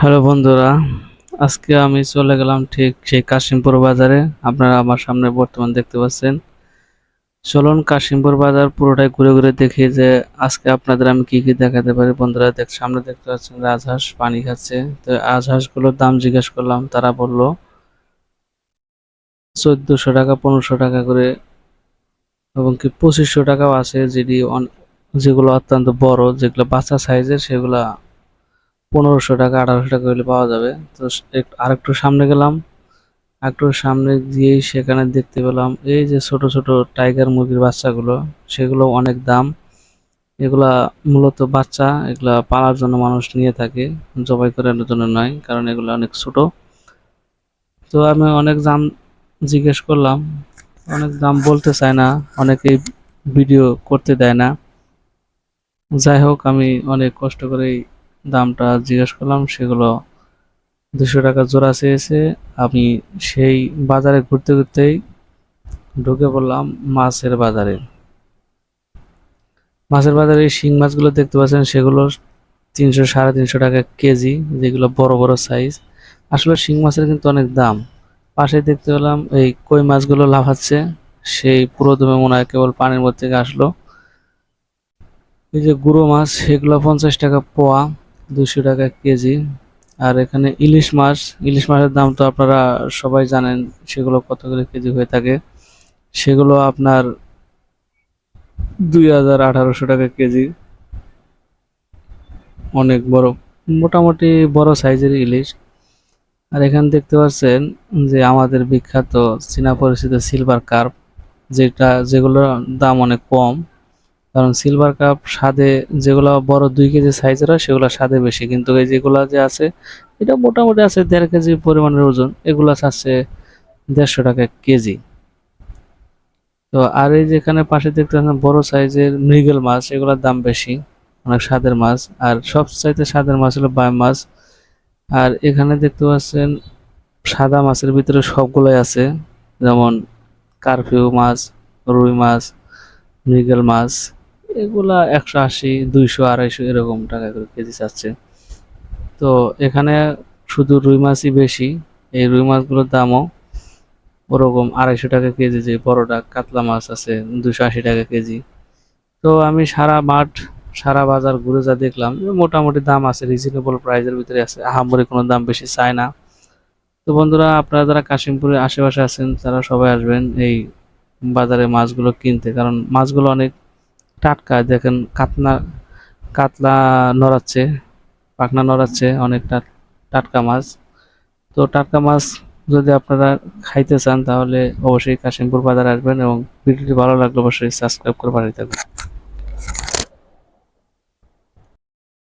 Hello বন্ধুরা, আজকে আমি চলে গেলাম ঠিক সেই কাশিমপুর বাজারে। আপনারা আমার সামনে বর্তমান দেখতে পাচ্ছেন। চলুন কাশিমপুর বাজার পুরোটাই ঘুরে ঘুরে দেখি যে আজকে আপনাদের আমি কি কি দেখাতে পারি। বন্ধুরা দেখ, সামনে দেখতে পাচ্ছেন রাজহাঁস পানি খাচ্ছে। তো রাজহাঁসগুলোর দাম জিজ্ঞেস করলাম, তারা বলল, চোদ্দশো টাকা, পনেরোশো টাকা করে এবং কি পঁচিশশো টাকাও আছে। যেটি যেগুলো অত্যন্ত বড়, যেগুলো বাচ্চা সাইজের সেগুলা পনেরোশো টাকা, আঠারোশো টাকা হলে পাওয়া যাবে। তো এক- আরেকটু সামনে গেলাম। একটু সামনে গিয়েই সেখানে দেখতে পেলাম, এই যে ছোট ছোট টাইগার মুরগির বাচ্চাগুলো, সেগুলো অনেক দাম। এগুলা মূলত বাচ্চা, এগুলা পালার জন্য মানুষ নিয়ে থাকে, জবাই করানোর জন্য নয়, কারণ এগুলো অনেক ছোট। তো আমি অনেক দাম জিজ্ঞেস করলাম, অনেক দাম বলতে চায় না, অনেকেই ভিডিও করতে দেয় না। যাই হোক, আমি অনেক কষ্ট করেই দামটা জিজ্ঞেস করলাম, সেগুলো দুশো টাকা জোড়া চেয়েছে। আমি সেই বাজারে ঘুরতে ঘুরতেই ঢুকে পড়লাম মাছের বাজারে। মাছের বাজারে শিং মাছগুলো দেখতে পাচ্ছেন, সেগুলো তিনশো সাড়ে তিনশো টাকা কেজি, যেগুলো বড় বড় সাইজ আসলে শিং মাছের কিন্তু অনেক দাম। পাশে দেখতে পেলাম এই কই মাছগুলো লাফাচ্ছে, সেই পুরোদমে মনে হয় কেবল পানির মধ্যে থেকে আসলো। এই যে গুঁড়ো মাছ, সেগুলো পঞ্চাশ টাকা পোয়া। দুশো টাকা কেজি। আর এখানে ইলিশ মাছ, ইলিশ মাছের দাম তো আপনারা সবাই জানেন সেগুলো কত করে কেজি হয়ে থাকে। সেগুলো আপনার দুই হাজার আঠারোশো টাকা কেজি। অনেক বড়, মোটামুটি বড় সাইজের ইলিশ। আর এখানে দেখতে পাচ্ছেন যে আমাদের বিখ্যাত চীনা পরিচিত সিলভার কার্প যেটা, যেগুলোর দাম অনেক কম। কারণ সিলভার কাপ স্বাদে যেগুলো বড় দুই কেজি সাইজের হয়, সেগুলো স্বাদে বেশি। কিন্তু এই যেগুলো যে আছে, এটা মোটামুটি আছে দেড় কেজি পরিমাণের ওজন। এগুলো আছে দেড়শো টাকা কেজি। তো আর এই যেখানে পাশে দেখতে পাচ্ছেন বড় সাইজের মৃগেল মাছ, এগুলোর দাম বেশি, অনেক স্বাদের মাছ। আর সব চাইতে স্বাদের মাছ হলো বাই মাছ। আর এখানে দেখতে পাচ্ছেন সাদা মাছের ভিতরে সবগুলোই আছে, যেমন কারফিউ মাছ, রুই মাছ, মৃগেল মাছ। এগুলা একশো আশি, দুইশো, আড়াইশো এরকম টাকা করে কেজি চাচ্ছে। তো এখানে শুধু রুই মাছই বেশি, এই রুই মাছগুলোর দামও ওরকম আড়াইশো টাকা কেজি, যে বড়টা কাতলা মাছ আছে দুশো আশি টাকা কেজি। তো আমি সারা মাঠ, সারা বাজার ঘুরে যা দেখলাম মোটামুটি দাম আছে রিজনেবল প্রাইসের ভিতরে আছে, আহামরি কোনো দাম বেশি চায় না। তো বন্ধুরা, আপনারা যারা কাশিমপুরের আশেপাশে আছেন, তারা সবাই আসবেন এই বাজারে মাছগুলো কিনতে, কারণ মাছগুলো অনেক টাটকা, দেখেন কাতলা কাতলা নড়াচ্ছে, পাখনা নড়াচ্ছে অনেকটা টাটকা মাছ। তো টাটকা মাছ যদি আপনারা খাইতে চান তাহলে অবশ্যই কাশিমপুর বাজার আসবেন এবং ভিডিওটি ভালো লাগলে অবশ্যই সাবস্ক্রাইব করে পাঠিয়ে থাকবেন।